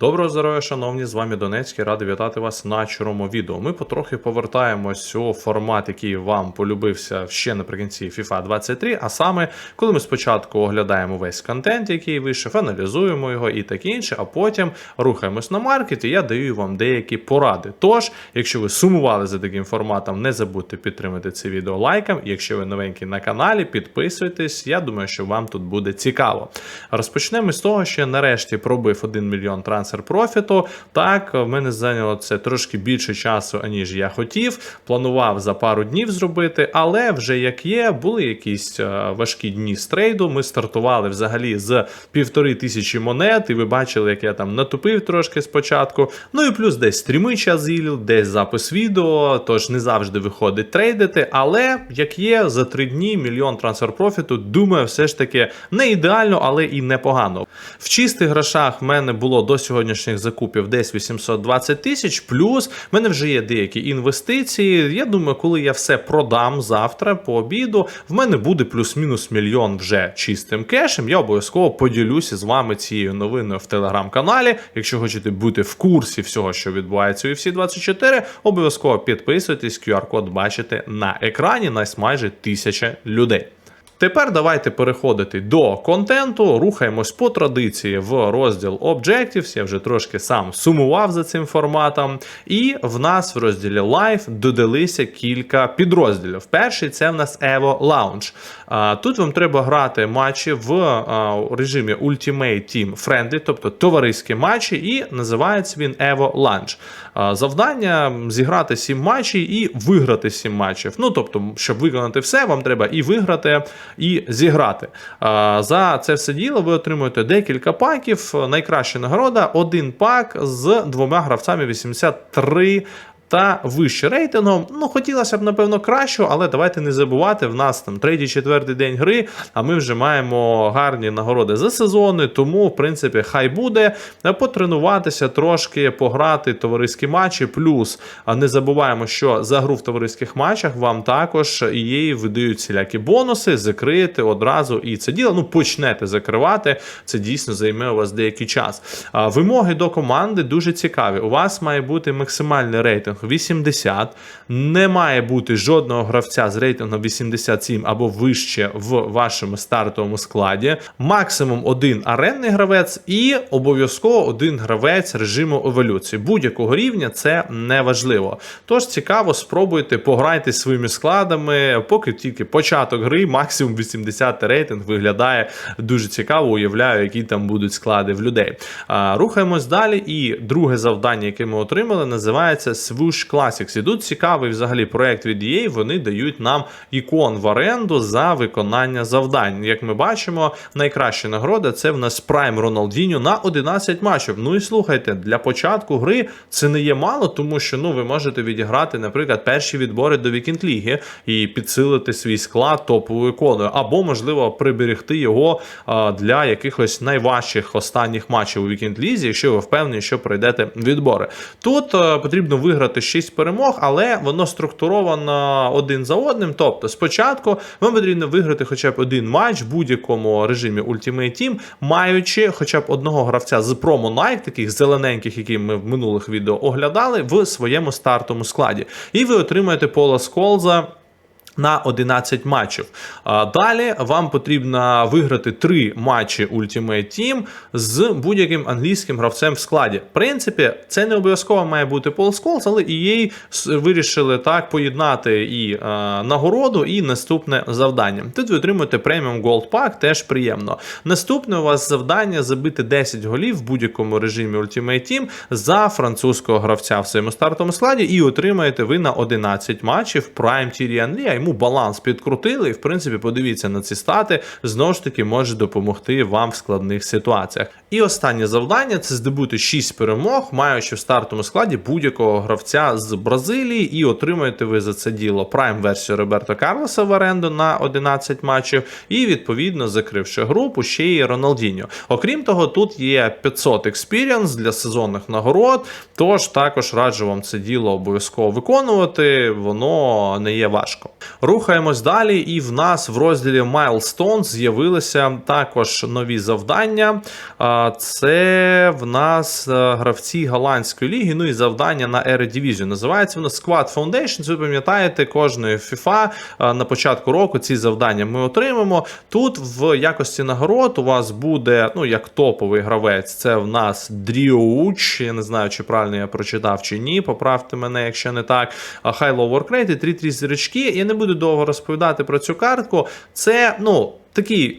Доброго здоров'я, шановні, з вами Донецький, радий вітати вас на чорному відео. Ми потрохи повертаємось у формат, який вам полюбився ще наприкінці FIFA 23, а саме, коли ми спочатку оглядаємо весь контент, який вийшов, аналізуємо його і таке інше, а потім рухаємось на маркет, і я даю вам деякі поради. Тож, якщо ви сумували за таким форматом, не забудьте підтримати це відео лайком. Якщо ви новенький на каналі, підписуйтесь. Я думаю, що вам тут буде цікаво. Розпочнемо з того, що я нарешті пробив 1 мільйон трансфер профіту. Так, в мене зайняло це трошки більше часу, аніж я хотів. Планував за пару днів зробити, але вже як є, були якісь е, важкі дні з трейду. Ми стартували взагалі з півтори тисячі монет, і ви бачили, як я там натупив трошки спочатку. Ну і плюс десь стріми час десь запис відео, тож не завжди виходить трейдити. Але як є, за три дні мільйон трансфер профіту, думаю, все ж таки не ідеально, але і непогано. В чистих грошах в мене було до сьогоднішніх закупів десь 820 тисяч, плюс в мене вже є деякі інвестиції. Я думаю, коли я все продам завтра по обіду, в мене буде плюс-мінус мільйон вже чистим кешем. Я обов'язково поділюся з вами цією новиною в телеграм-каналі. Якщо хочете бути в курсі всього, що відбувається у UFC 24, обов'язково підписуйтесь, QR-код бачите на екрані. Нас майже тисяча людей. Тепер давайте переходити до контенту. Рухаємось по традиції в розділ Objectives. Я вже трошки сам сумував за цим форматом. І в нас в розділі Live додалися кілька підрозділів. Перший це в нас Evo Lounge. Тут вам треба грати матчі в режимі Ultimate Team Friendly, тобто товариські матчі, і називається він Evo Lounge. Завдання зіграти 7 матчів і виграти 7 матчів. Ну тобто, щоб виконати все, вам треба і виграти і зіграти. За це все діло ви отримуєте декілька паків. Найкраща нагорода один пак з двома гравцями 83 та вище рейтингом. Ну, хотілося б, напевно, кращого, але давайте не забувати, в нас там третій, четвертий день гри, а ми вже маємо гарні нагороди за сезони, тому, в принципі, хай буде потренуватися трошки, пограти товариські матчі. Плюс не забуваємо, що за гру в товариських матчах вам також її видають всілякі бонуси, закриєте одразу і це діло. Ну, почнете закривати. Це дійсно займе у вас деякий час. Вимоги до команди дуже цікаві. У вас має бути максимальний рейтинг 80. Не має бути жодного гравця з рейтингом 87 або вище в вашому стартовому складі. Максимум один аренний гравець і обов'язково один гравець режиму еволюції. Будь-якого рівня це не важливо. Тож цікаво, спробуйте пограйте своїми складами, поки тільки початок гри, максимум 80 рейтинг виглядає дуже цікаво. Уявляю, які там будуть склади в людей. Рухаємось далі. І друге завдання, яке ми отримали, називається Swoosh Classics. І тут цікавий взагалі проект від EA, Вони дають нам ікон в оренду за виконання завдань. Як ми бачимо, найкраща нагорода це в нас Prime Роналдіньо на 11 матчів. Ну і слухайте, для початку гри це не є мало, тому що ну ви можете відіграти, наприклад, перші відбори до Вікінд Ліги і підсилити свій склад топовою іконою, або можливо приберегти його а, для якихось найважчих останніх матчів у Вікінд Лізі, якщо ви впевнені, що пройдете відбори. Тут а, потрібно виграти 6 перемог, але воно структуровано один за одним. Тобто, спочатку вам потрібно виграти хоча б один матч в будь-якому режимі Ultimate Team, маючи хоча б одного гравця з промо Nike, таких зелененьких, які ми в минулих відео оглядали, в своєму стартовому складі. І ви отримаєте Пола Сколза. На 11 матчів. Далі вам потрібно виграти 3 матчі Ultimate Team з будь-яким англійським гравцем в складі. В принципі, це не обов'язково має бути Paul Scholes, але EA вирішили так поєднати і а, нагороду, і наступне завдання. Тут ви отримуєте преміум Gold Pack, теж приємно. Наступне у вас завдання забити 10 голів в будь-якому режимі Ultimate Team за французького гравця в своєму стартовому складі, і отримаєте ви на 11 матчів Prime Tyrion Lee, йому баланс підкрутили, і в принципі, подивіться на ці стати, знову ж таки може допомогти вам в складних ситуаціях. І останнє завдання це здобути 6 перемог, маючи в стартовому складі будь-якого гравця з Бразилії, і отримаєте ви за це діло прайм версію Роберто Карлоса в оренду на 11 матчів, і відповідно закривши групу, ще й Роналдіньо. Окрім того, тут є 500 експіріанс для сезонних нагород. Тож також раджу вам це діло обов'язково виконувати, воно не є важко. Рухаємось далі, і в нас в розділі Milestones з'явилися також нові завдання. Це в нас е, гравці голландської ліги. Ну і завдання на Eredivisie. Називається воно Squad Foundations. Ви пам'ятаєте, кожної FIFA на початку року ці завдання ми отримаємо. Тут в якості нагород у вас буде, ну як топовий гравець, це в нас Дріуч. Я не знаю, чи правильно я прочитав чи ні. Поправте мене, якщо не так. High Low Work Rate, 3-3 зірочки. Я не буду довго розповідати про цю картку. Це, ну. Такий е,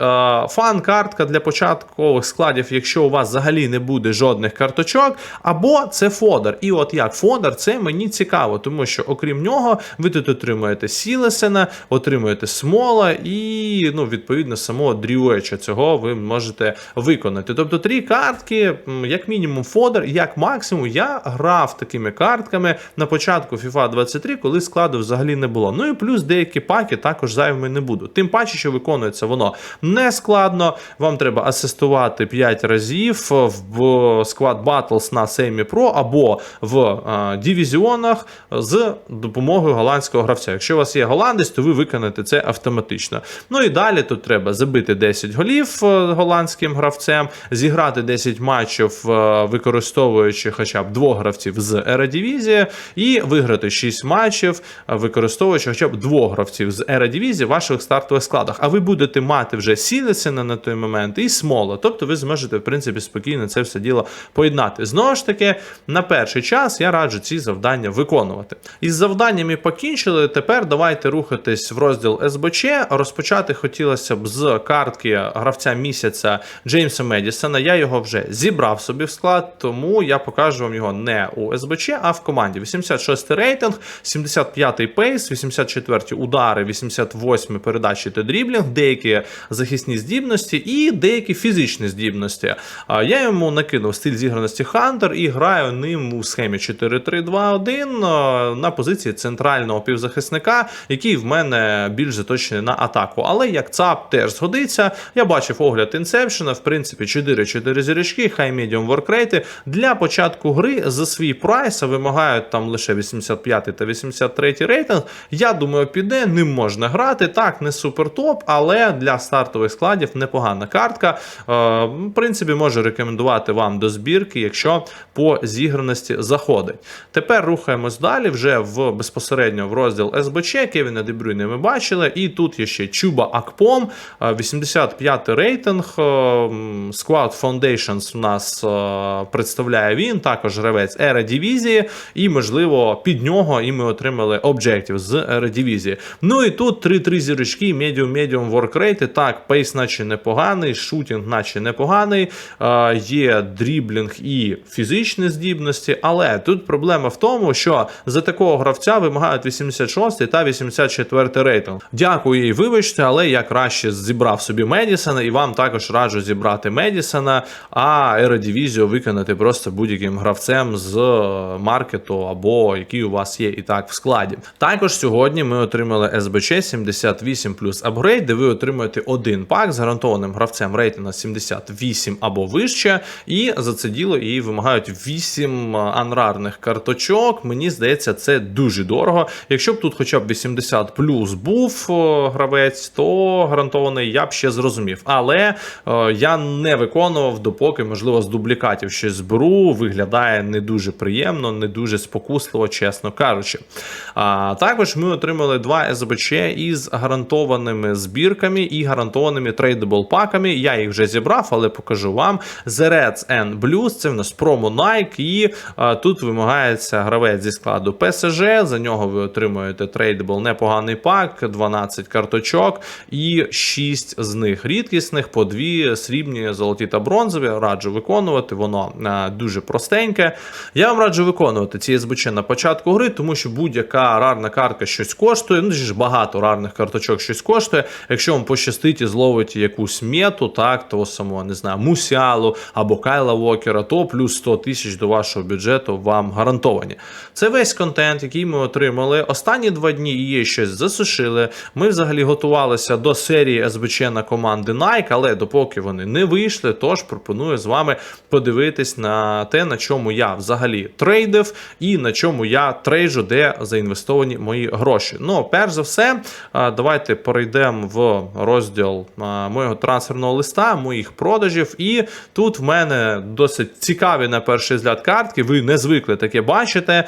фан-картка для початкових складів, якщо у вас взагалі не буде жодних карточок, або це фодер. І от як фодер, це мені цікаво, тому що окрім нього, ви тут отримуєте Сілесена, отримуєте смола і, ну, відповідно, самого Дрюеча. Цього ви можете виконати. Тобто три картки, як мінімум, фодер, як максимум, я грав такими картками на початку FIFA 23, коли складу взагалі не було. Ну і плюс деякі паки також зайвими не будуть. Тим паче, що виконується воно не складно. Вам треба асистувати 5 разів в Squad Battles на Semi Pro або в е, дивізіонах з допомогою голландського гравця. Якщо у вас є голландець, то ви виконаєте це автоматично. Ну і далі тут треба забити 10 голів е, голландським гравцем, зіграти 10 матчів, е, використовуючи хоча б двох гравців з Ередивізії, і виграти 6 матчів, використовуючи хоча б двох гравців з Ередивізії в ваших стартових складах. А ви будете мати вже Сілесена на той момент і Смола. Тобто ви зможете, в принципі, спокійно це все діло поєднати. Знову ж таки, на перший час я раджу ці завдання виконувати. Із завданнями покінчили. Тепер давайте рухатись в розділ СБЧ. Розпочати хотілося б з картки гравця місяця Джеймса Медісона. Я його вже зібрав собі в склад, тому я покажу вам його не у СБЧ, а в команді. 86 рейтинг, 75 пейс, 84 удари, 88 передачі та дріблінг, деякі захисні здібності і деякі фізичні здібності. Я йому накинув стиль зіграності Хантер і граю ним у схемі 4-3-2-1 на позиції центрального півзахисника, який в мене більш заточений на атаку. Але як ЦАП теж згодиться. Я бачив огляд інсепшена, в принципі, 4-4 зірочки, хай медіум воркрейти. Для початку гри за свій прайс вимагають там лише 85 та 83 рейтинг. Я думаю, піде, ним можна грати. Так, не супер топ, але для стартових складів непогана картка. Е, В принципі, можу рекомендувати вам до збірки, якщо по зіграності заходить. Тепер рухаємось далі вже в безпосередньо в розділ СБЧ. Кевіна Дебрюйне ми бачили. І тут є ще Чуба Акпом, е, 85 рейтинг. е, Squad Foundations у нас е, представляє він, також гравець Ера Дивізії, і, можливо, під нього і ми отримали об'єктів з Ера Дивізії. Ну і тут 3-3 зірочки, медіум, медіум воркрейти. Так, пейс, наче непоганий, шутінг, наче непоганий. Е, Є дріблінг і фізичні здібності, але тут проблема в тому, що за такого гравця вимагають 86 та 84 рейтинг. Дякую і вибачте, але я краще зібрав собі Медісона, і вам також раджу зібрати Медісона, а Еродивізію виконати просто будь-яким гравцем з маркету або який у вас є і так в складі. Також сьогодні ми отримали СБЧ 78 плюс апгрейд, де ви отримуєте один пак з гарантованим гравцем рейтинга 78 або вище, і за це діло і вимагають 8 анрарних карточок. Мені здається, це дуже дорого. Якщо б тут хоча б 80 плюс був гравець, то гарантований я б ще зрозумів. Але е, я не виконував, допоки, можливо, з дублікатів щось зберу. Виглядає не дуже приємно, не дуже спокусливо, чесно кажучи. А також ми отримали два СБЧ із гарантованими збірками і гарантованими трейдабл паками. Я їх вже зібрав, але покажу вам. The Reds and Blues, це в нас промо Nike, і а, тут вимагається гравець зі складу ПСЖ. За нього ви отримуєте трейдабл непоганий пак, 12 карточок і 6 з них рідкісних, по 2 срібні, золоті та бронзові. Раджу виконувати, воно а, дуже простеньке. Я вам раджу виконувати ці СБЧ на початку гри, тому що будь-яка рарна картка щось коштує. Ну, ж багато рарних карточок щось коштує. Якщо вам по пощастить і зловите якусь мету, так, того самого, не знаю, Мусіалу або Кайла Вокера, то плюс 100 тисяч до вашого бюджету вам гарантовані. Це весь контент, який ми отримали. Останні два дні її щось засушили. Ми взагалі готувалися до серії СБЧ на команди Nike, але допоки вони не вийшли, тож пропоную з вами подивитись на те, на чому я взагалі трейдив і на чому я трейджу, де заінвестовані мої гроші. Ну, перш за все, давайте перейдемо в розділ а, моєго трансферного листа, моїх продажів. І тут в мене досить цікаві на перший взгляд картки. Ви не звикли таке бачите.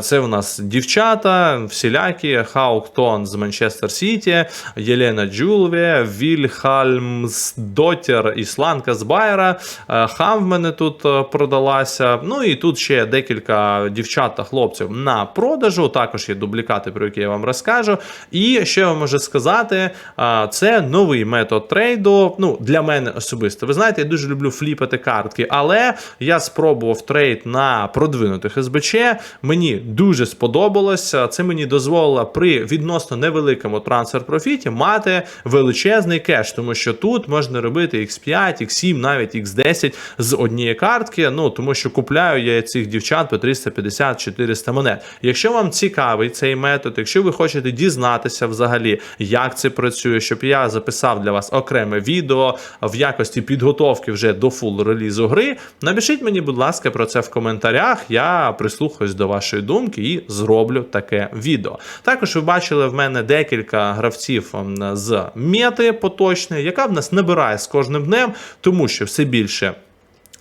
Це в нас дівчата, всілякі, Хауктон з Манчестер Сіті, Єлена Джулве, Вільхальмс Дотер, Ісланка з Байера. Е, Хам в мене тут е, продалася. Ну і тут ще декілька дівчат та хлопців на продажу. Також є дублікати, про які я вам розкажу. І ще вам можу сказати, е, новий метод трейду. Ну, для мене особисто. Ви знаєте, я дуже люблю фліпати картки, але я спробував трейд на продвинутих СБЧ. Мені дуже сподобалося. Це мені дозволило при відносно невеликому трансфер профіті мати величезний кеш, тому що тут можна робити X5, X7, навіть X10 з однієї картки. Ну тому що купляю я цих дівчат по 350-400 монет. Якщо вам цікавий цей метод, якщо ви хочете дізнатися взагалі, як це працює, щоб я записав для вас окреме відео в якості підготовки вже до фул релізу гри, напишіть мені, будь ласка, про це в коментарях. Я прислухаюсь до вашої думки і зроблю таке відео. Також ви бачили в мене декілька гравців з мети поточної, яка в нас набирає з кожним днем, тому що все більше.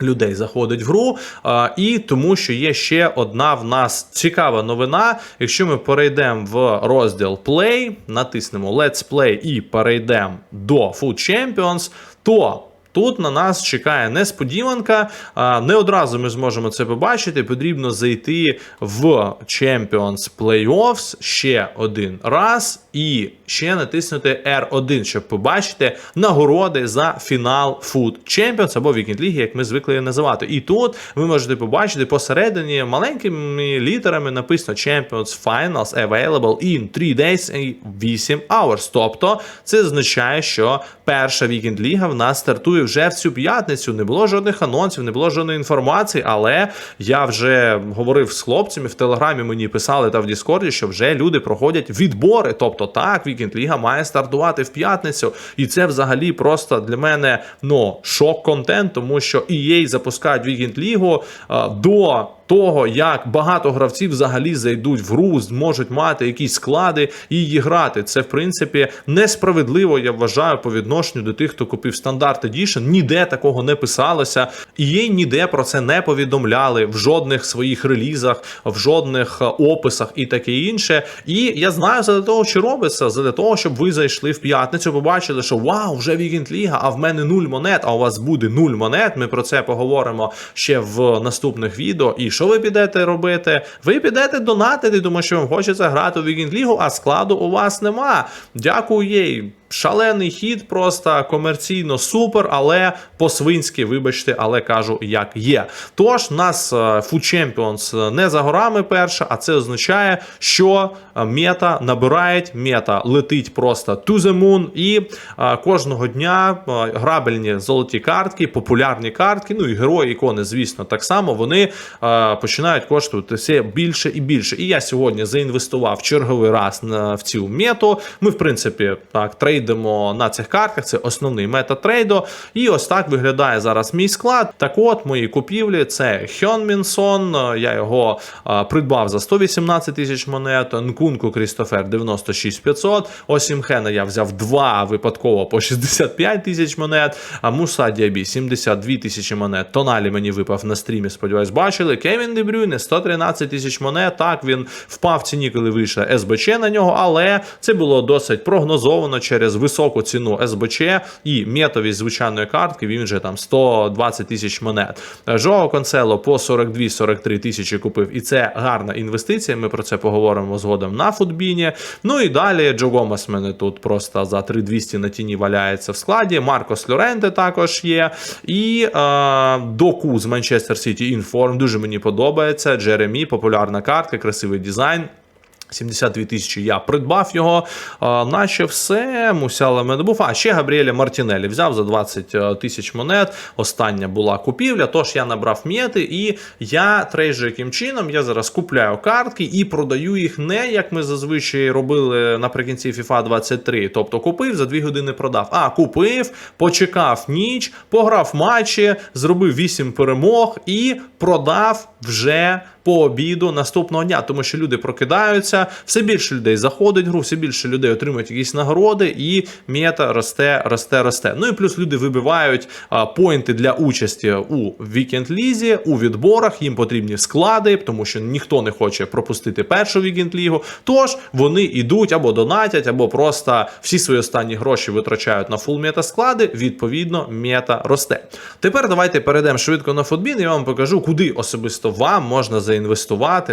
Людей заходить в гру, а, і тому, що є ще одна в нас цікава новина. Якщо ми перейдемо в розділ Play, натиснемо Let's Play і перейдемо до Food Champions, то Тут на нас чекає несподіванка. Не одразу ми зможемо це побачити. Потрібно зайти в Champions Playoffs ще один раз і ще натиснути R1, щоб побачити нагороди за фінал Food Champions або Weekend League, як ми звикли її називати. І тут ви можете побачити посередині маленькими літерами написано Champions Finals Available in 3 days and 8 hours. Тобто це означає, що перша Weekend Ліга в нас стартує вже в цю п'ятницю. Не було жодних анонсів, не було жодної інформації, але я вже говорив з хлопцями в телеграмі. Мені писали та в Діскорді, що вже люди проходять відбори. Тобто, так, Вікінд Ліга має стартувати в п'ятницю, і це взагалі просто для мене ну шок контент, тому що EA запускають Вікінд Лігу до того, як багато гравців взагалі зайдуть в гру, зможуть мати якісь склади і її грати. Це в принципі несправедливо. Я вважаю по відношенню до тих, хто купив стандарт Edition. Ніде такого не писалося, і їй ніде про це не повідомляли в жодних своїх релізах, в жодних е, описах і таке інше. І я знаю за того, що робиться, за того, щоб ви зайшли в п'ятницю, побачили, що вау, вже Вікенд Ліга, а в мене нуль монет. А у вас буде нуль монет. Ми про це поговоримо ще в наступних відео. І що ви підете робити? Ви підете донатити, тому що вам хочеться грати у Вікенд Лігу, а складу у вас нема. Дякую їй. Шалений хід, просто комерційно супер, але по-свинськи, вибачте, але кажу, як є. Тож, нас е, Food Champions не за горами перша, а це означає, що е, мета набирають, мета летить просто to the moon, і е, кожного дня грабельні золоті картки, популярні картки, ну і герої ікони, звісно, так само вони починають коштувати все більше і більше. І я сьогодні заінвестував черговий раз в цю мету. Ми, в принципі, так, трейд трейдимо на цих картках. Це основний метод трейду. І ось так виглядає зараз мій склад. Так от, мої купівлі це Хьонмінсон. Я його а, придбав за 118 тисяч монет. Нкунку Крістофер 96 500. Осімхена я взяв два випадково по 65 тисяч монет. А Муса Діабі 72 тисячі монет. Тоналі мені випав на стрімі. Сподіваюсь, бачили. Кевін Дебрюйне 113 тисяч монет. Так він впав в ціні, коли вийшла СБЧ на нього, але це було досить прогнозовано через високу ціну СБЧ і метовість звичайної картки. Він вже там 120 тисяч монет. Жоао Консело по 42-43 тисячі купив, і це гарна інвестиція. Ми про це поговоримо згодом на футбіні. Ну і далі Джо Гомес мене тут просто за 3200 на тіні валяється в складі. Маркос Лоренте також є. І е, доку з Манчестер Сіті Інформ дуже мені подобається. Джеремі, популярна картка, красивий дизайн. 72 тисячі я придбав його, а, наче все. Мусяла мене був. А ще Габріеля Мартінелі взяв за 20 тисяч монет. Остання була купівля. Тож я набрав м'єти, і я трейджу яким чином. Я зараз купляю картки і продаю їх не як ми зазвичай робили наприкінці FIFA 23. Тобто купив за 2 години продав. А купив, почекав ніч, пограв матчі, зробив 8 перемог і продав вже по обіду наступного дня, тому що люди прокидаються, все більше людей заходить в гру, все більше людей отримують якісь нагороди, і мета росте, росте, росте. Ну і плюс люди вибивають поінти для участі у вікенд лізі, у відборах. Їм потрібні склади, тому що ніхто не хоче пропустити першу вікенд лігу. Тож вони йдуть або донатять, або просто всі свої останні гроші витрачають на фул мета склади. Відповідно, мета росте. Тепер давайте перейдемо швидко на футбін. Я вам покажу, куди особисто вам можна заінвестувати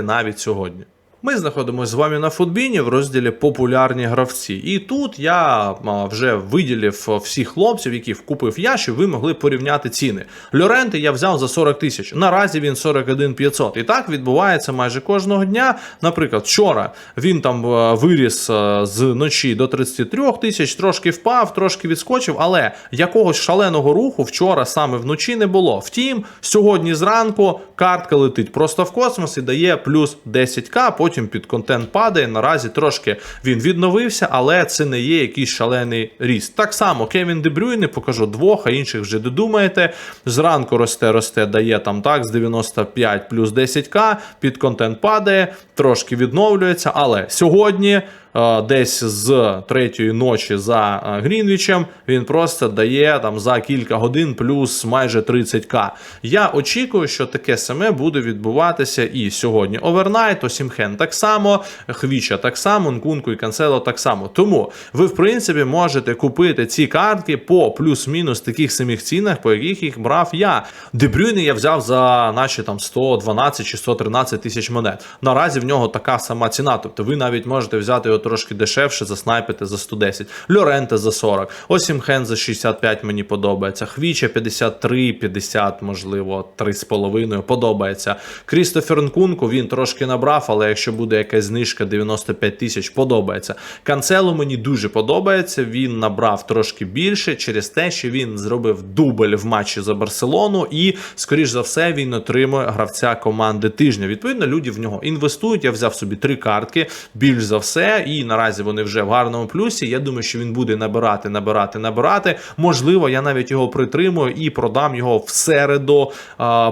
навіть сьогодні. Ми знаходимося з вами на футбіні в розділі популярні гравці. І тут я вже виділив всіх хлопців, яких купив я, щоб ви могли порівняти ціни. Льоренти я взяв за 40 тисяч. Наразі він 41 500. І так відбувається майже кожного дня. Наприклад, вчора він там виріс з ночі до 33 тисяч, трошки впав, трошки відскочив, але якогось шаленого руху вчора саме вночі не було. Втім, сьогодні зранку картка летить просто в космос і дає плюс 10к. Потім під контент падає. Наразі трошки він відновився, але це не є якийсь шалений ріст. Так само Кевін Дебрюйне покажу двох, а інших вже додумаєте. Зранку росте, росте, дає там так з 95 плюс 10к, під контент падає, трошки відновлюється. Але сьогодні. Е, Десь з третьої ночі за е, Грінвічем він просто дає там за кілька годин плюс майже 30к. Я очікую, що таке саме буде відбуватися і сьогодні. Овернайт, Осімхен так само, Хвіча так само, Нкунку і Канцело так само. Тому ви, в принципі, можете купити ці картки по плюс-мінус таких самих цінах, по яких їх брав я. Дебрюйни я взяв за наші там 112 чи 113 тисяч монет. Наразі в нього така сама ціна. Тобто ви навіть можете взяти його трошки дешевше, заснайпити за 110, Льоренте за 40, Осімхен за 65 мені подобається. Хвіча 53, 50, можливо, 3,5 подобається. Крістофер Нкунку він трошки набрав, але якщо буде якась знижка 95 тисяч, подобається. Канцело мені дуже подобається. Він набрав трошки більше через те, що він зробив дубль в матчі за Барселону, і, скоріш за все, він отримує гравця команди тижня. Відповідно, люди в нього інвестують. Я взяв собі три картки, більш за все, і наразі вони вже в гарному плюсі. Я думаю, що він буде набирати, набирати, набирати. Можливо, я навіть його притримую і продам його в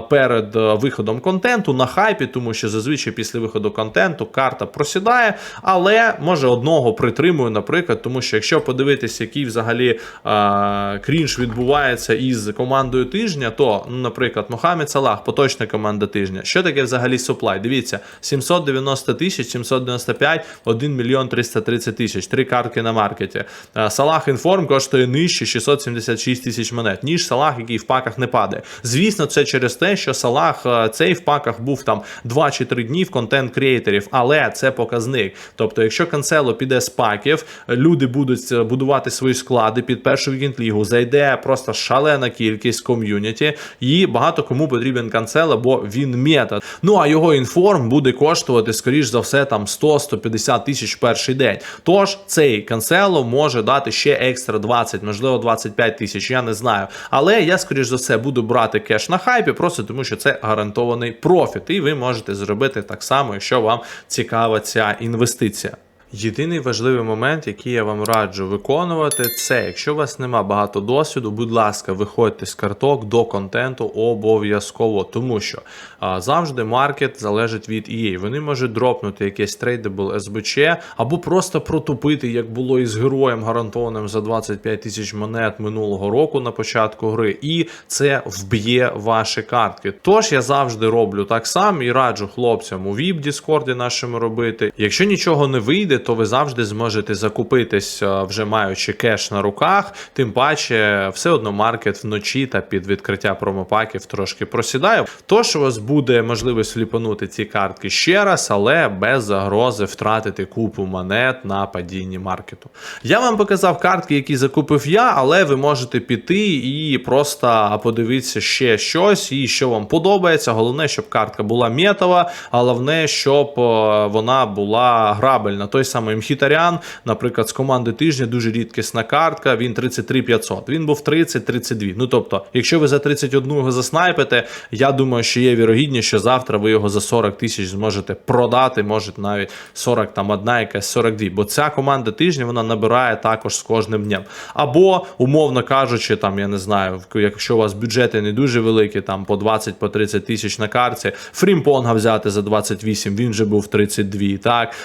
перед виходом контенту на хайпі, тому що зазвичай після виходу контенту карта просідає. Але може одного притримую, наприклад, тому що якщо подивитися, який взагалі крінж відбувається із командою тижня, то, наприклад, Мохамед Салах, поточна команда тижня. Що таке взагалі суплай? Дивіться, 790 тисяч, 795, 1 мільйон 330 тисяч, три картки на маркеті. Салах інформ коштує нижче 676 тисяч монет, ніж Салах, який в паках не падає. Звісно, це через те, що Салах е, цей в паках був там 2 чи 3 дні в контент креаторів, але це показник. Тобто, якщо канцело піде з паків, люди будуть е, будувати свої склади під першу вікенд лігу, зайде просто шалена кількість ком'юніті, і багато кому потрібен канцело, бо він мета. Ну а його інформ буде коштувати, скоріш за все, там 100-150 тисяч в перший день. Тож цей канцело може дати ще екстра 20, можливо, 25 тисяч, я не знаю. Але я, скоріш за все, буду брати кеш на хайпі, просто тому що це гарантований профіт, і ви можете зробити так само, якщо вам цікава ця інвестиція. Єдиний важливий момент, який я вам раджу виконувати, це якщо у вас нема багато досвіду, будь ласка, виходьте з карток до контенту обов'язково, тому що а, завжди маркет залежить від EA. Вони можуть дропнути якесь трейдабл СБЧ або просто протупити, як було із героєм гарантованим за 25 тисяч монет минулого року на початку гри, і це вб'є ваші картки. Тож я завжди роблю так само і раджу хлопцям у VIP Діскорді нашому робити. Якщо нічого не вийде, то ви завжди зможете закупитись, е, вже маючи кеш на руках. Тим паче, все одно маркет вночі та під відкриття промопаків трошки просідає. Тож у вас буде можливість фліпанути ці картки ще раз, але без загрози втратити купу монет на падінні маркету. Я вам показав картки, які закупив я, але ви можете піти і просто подивитися ще щось, і що вам подобається. Головне, щоб картка була метова, головне, щоб е, вона була грабельна. Той самий Мхітарян, наприклад, з команди тижня дуже рідкісна картка. Він 33 500. Він був 30-32. Ну тобто, якщо ви за 31 його заснайпите, я думаю, що є вірогідність, що завтра ви його за 40 тисяч зможете продати, може навіть 40 там одна якась 42. Бо ця команда тижня вона набирає також з кожним днем. Або, умовно кажучи, там я не знаю, якщо у вас бюджети не дуже великі, там по 20 по 30 тисяч на карті, Фрімпонга взяти за 28, він вже був 32. Так,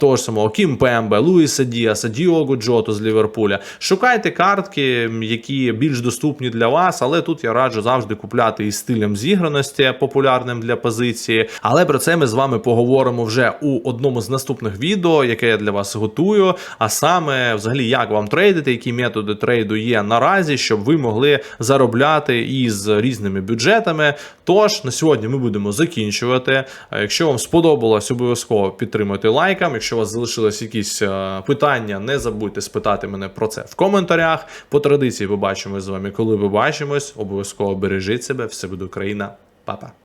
того ж самого Кім Пембе, Луїса Діаса, Діого Джоту з Ліверпуля. Шукайте картки, які більш доступні для вас, але тут я раджу завжди купляти із стилем зіграності, популярним для позиції. Але про це ми з вами поговоримо вже у одному з наступних відео, яке я для вас готую. А саме, взагалі, як вам трейдити, які методи трейду є наразі, щоб ви могли заробляти із різними бюджетами. Тож на сьогодні ми будемо закінчувати. Якщо вам сподобалось, обов'язково підтримуйте лайком. Якщо вас залишились якісь е, питання, не забудьте спитати мене про це в коментарях. По традиції побачимось з вами, коли побачимось. Обов'язково бережіть себе, все буде Україна, Па-па.